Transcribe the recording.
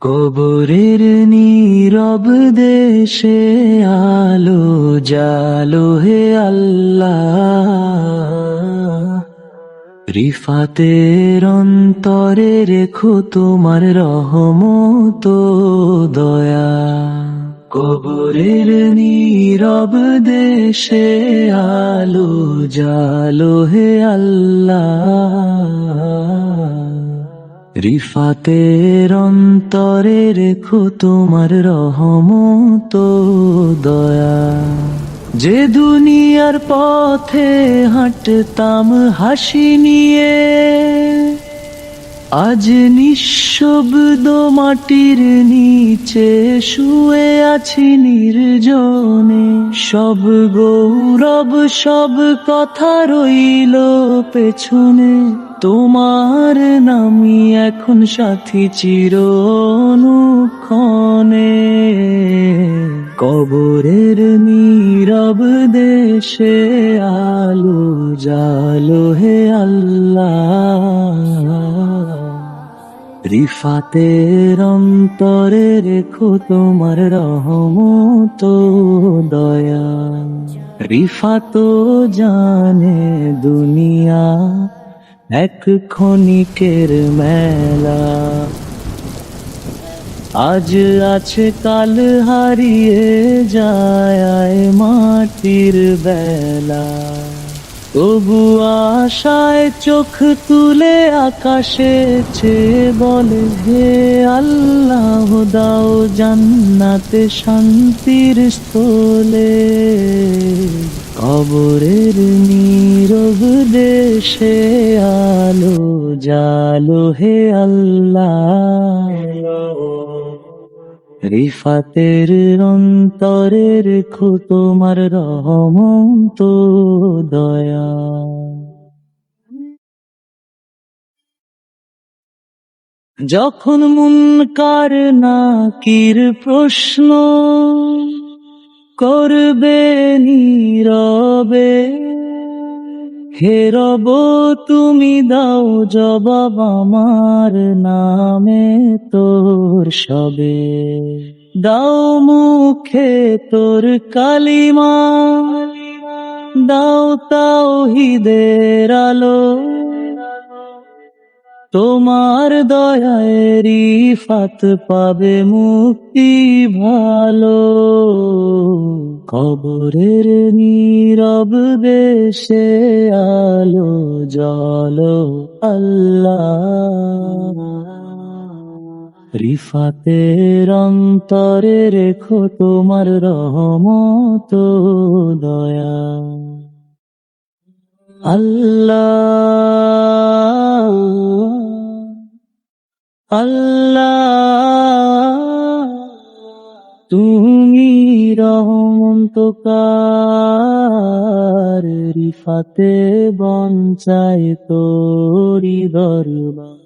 কবরের নীরব দেশে আলো জালো হে আল্লাহ। রিফাতের অন্তরে রেখো তোমার রহমত দয়া। কবরের নীরব দেশে আলো জালো হে আল্লাহ। রিফাতের অন্তরে রেখো তোমার রহমত দয়া। যে দুনিয়ার পথে হাঁটতাম হাসি নিয়ে আজ নিঃশব্দ মাটির নিচে শুয়ে আছি নির্জনে। সব গৌরব, সব কথা রইল পেছনে। তোমার নামি এখন সাথী চির অনুক্ষণে কবরের নীরব দেশে আলো, জালো হে আল্লাহ। রিফাতের অন্তরে রেখো তোমার রহমত দয়া। রিফাত জানে দুনিয়া এক ক্ষণিকের মেলা। আজ আছে কাল হারিয়ে যায় মাটির বেলা। তবু আশায় চোখ তুলে আকাশে চেয়ে বলে, হে আল্লাহ, দাও জান্নাতে শান্তির স্থলে। কবরের নীরব দেশে আলো, জালো, হে আল্লাহ। রিফাতের অন্তরে রেখো তোমার রহমত দয়া। যখন মুন মুনকার নাকির প্রশ্ন করবে নীরবে হেরব তুমি দাও জবাব আমার নামে তোর সবে। দাও মুখে তোর কালিমা। দাও তাও হিদের আলো। তোমার দয়ায় রিফাত পাবে মুক্তি ভালো। কবরের নীরব দেশে আলো, জলো, আল্লাহ। রিফাতের অন্তরে রেখো তোমার রহমত দয়া। আল্লাহ আল্লাহ তুমি রহমন্তকার রিফাতে বঞ্চায় তোরি দরবার।